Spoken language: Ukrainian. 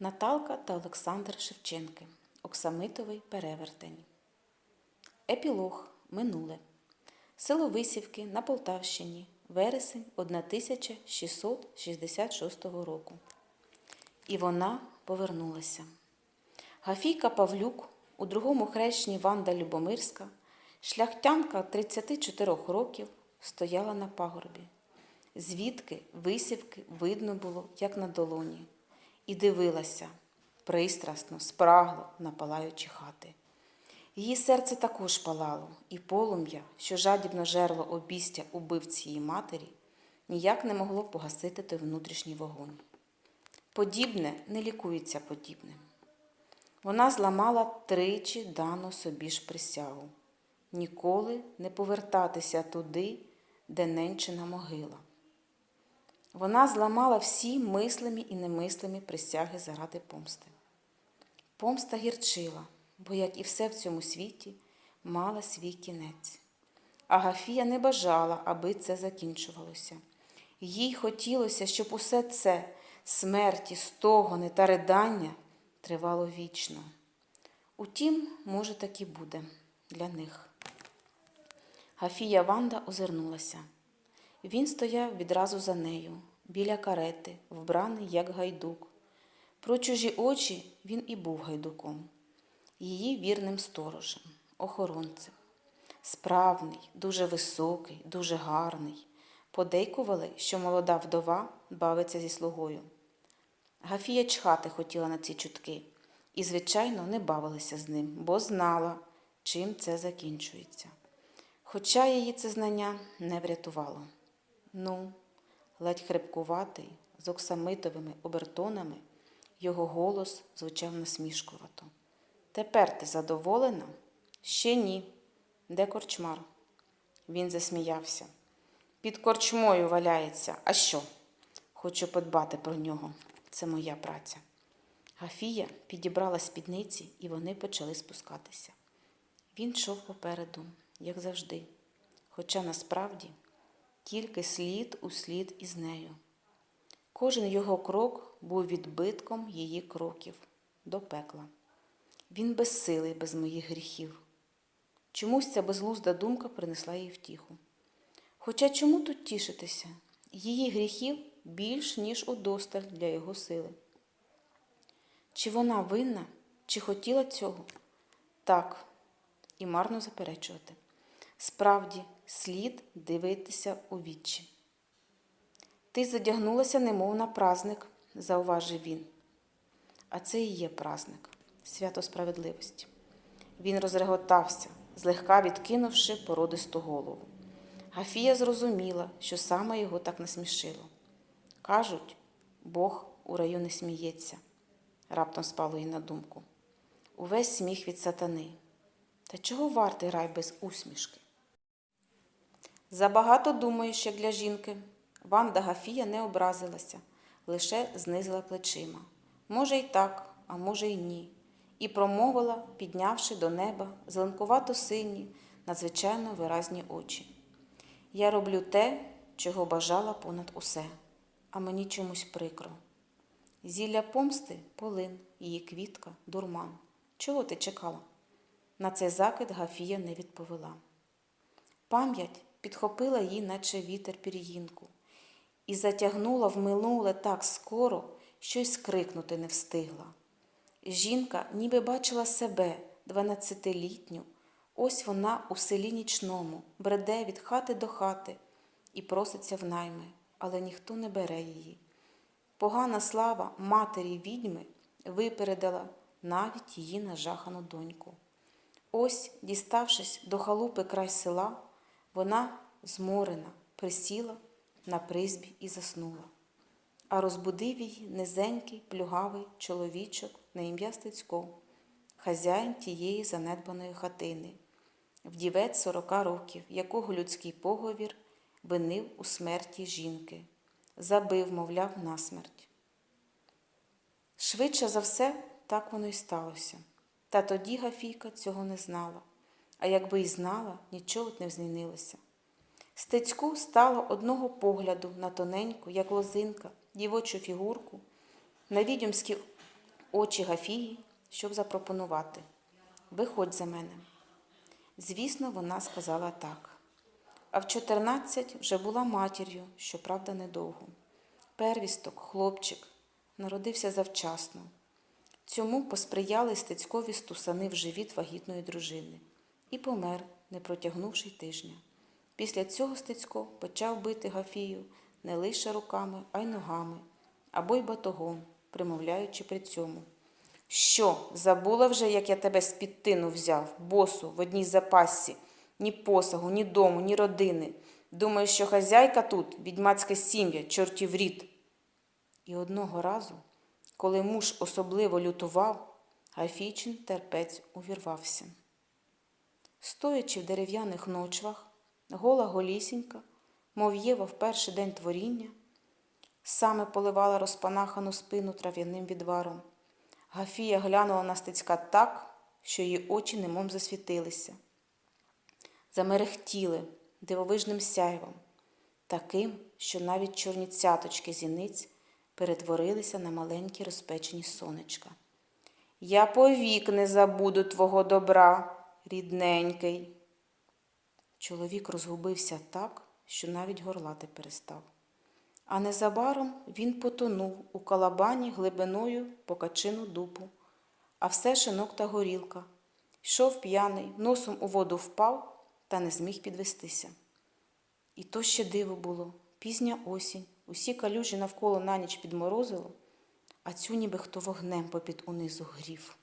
Наталка та Олександр Шевченки. Оксамитовий перевертень. Епілог. Минуле. Село Висівки на Полтавщині. Вересень 1666 року. І вона повернулася. Гафійка Павлюк у другому хрещенні Ванда Любомирська, шляхтянка 34 років, стояла на пагорбі. Звідки висівки видно було, як на долоні, і дивилася пристрасно, спрагло на палаючі хати. Її серце також палало, і полум'я, що жадібно жерло обістя убивці її матері, ніяк не могло погасити той внутрішній вогонь. Подібне не лікується подібним. Вона зламала тричі дану собі ж присягу ніколи не повертатися туди, де ненчина могила. Вона зламала всі мислимі і немислимі присяги заради помсти. Помста гірчила, бо, як і все в цьому світі, мала свій кінець. Агафія не бажала, аби це закінчувалося. Їй хотілося, щоб усе це смерті, стогони та ридання тривало вічно. Утім, може, так і буде для них. Гафія Ванда озирнулася. Він стояв відразу за нею, біля карети, вбраний, як гайдук. Про чужі очі він і був гайдуком, її вірним сторожем, охоронцем. Справний, дуже високий, дуже гарний. Подейкували, що молода вдова бавиться зі слугою. Гафія чхати хотіла на ці чутки і, звичайно, не бавилася з ним, бо знала, чим це закінчується. Хоча її це знання не врятувало. Ну, ледь хрипкуватий, з оксамитовими обертонами, його голос звучав насмішкувато. Тепер ти задоволена? Ще ні. Де корчмар? Він засміявся. Під корчмою валяється. А що? Хочу подбати про нього. Це моя праця. Гафія підібрала спідниці, і вони почали спускатися. Він йшов попереду, як завжди, хоча насправді тільки слід у слід із нею. Кожен його крок був відбитком її кроків до пекла. Він безсилий без моїх гріхів. Чомусь ця безглузда думка принесла їй втіху. Хоча чому тут тішитися? Її гріхів більш, ніж удосталь для його сили. Чи вона винна, чи хотіла цього? Так, і марно заперечувати. Справді, слід дивитися у вічі. Ти задягнулася, немов на празник, зауважив він. А це і є празник, свято справедливості. Він розреготався, злегка відкинувши породисту голову. Гафія зрозуміла, що саме його так насмішило. Кажуть, Бог у раю не сміється, раптом спало їй на думку. Увесь сміх від сатани. Та чого вартий рай без усмішки? Забагато думаєш, як для жінки. Ванда Гафія не образилася, лише знизила плечима. Може, й так, а може, й ні. І промовила, піднявши до неба зеленкувато сині, надзвичайно виразні очі. Я роблю те, чого бажала понад усе, а мені чомусь прикро. Зілля помсти полин, її квітка, дурман. Чого ти чекала? На цей закид Гафія не відповіла. Пам'ять підхопила її, наче вітер пір'їнку, і затягнула в минуле так скоро, що й скрикнути не встигла. Жінка ніби бачила себе, дванадцятилітню, ось вона у селі нічному, бреде від хати до хати і проситься в найми, але ніхто не бере її. Погана слава матері відьми випередила навіть її нажахану доньку. Ось, діставшись до халупи край села, вона, зморена, присіла на призбі і заснула. А розбудив її низенький, плюгавий чоловічок на ім'я Стецько, хазяїн тієї занедбаної хатини, вдівець сорока років, якого людський поговір винив у смерті жінки, забив, мовляв, насмерть. Швидше за все, так воно й сталося. Та тоді Гафійка цього не знала, а якби й знала, нічого б не змінилося. Стецьку стало одного погляду на тоненьку, як лозинка, дівочу фігурку, на відьомські очі Гафії, щоб запропонувати Виходь за мене. Звісно, вона сказала так. А в 14 вже була матір'ю, щоправда, недовго. Первісток, хлопчик, народився завчасно. Цьому посприяли стецькові стусани в живіт вагітної дружини і помер, не протягнувши тижня. Після цього Стецько почав бити Гафію не лише руками, а й ногами або й батогом, примовляючи при цьому. Що, забула вже, як я тебе з під тину взяв, босу, в одній запасці, ні посагу, ні дому, ні родини. Думаєш, що хазяйка тут, відьмацька сім'я, чортів рід. І одного разу, коли муж особливо лютував, Гафійчин терпець увірвався. Стоячи в дерев'яних ночвах, гола голісінька, мов Єва в перший день творіння, саме поливала розпанахану спину трав'яним відваром. Гафія глянула на стецька так, що її очі немов засвітилися, замерехтіли дивовижним сяйвом, таким, що навіть чорні цяточки зіниць перетворилися на маленькі розпечені сонечка. Я повік не забуду твого добра, рідненький. Чоловік розгубився так, що навіть горлати перестав. А незабаром він потонув у калабані глибиною по качину дупу, а все шинок та горілка. Йшов п'яний, носом у воду впав та не зміг підвестися. І то ще диво було пізня осінь, усі калюжі навколо на ніч підморозило, а цю ніби хто вогнем попід унизу грів.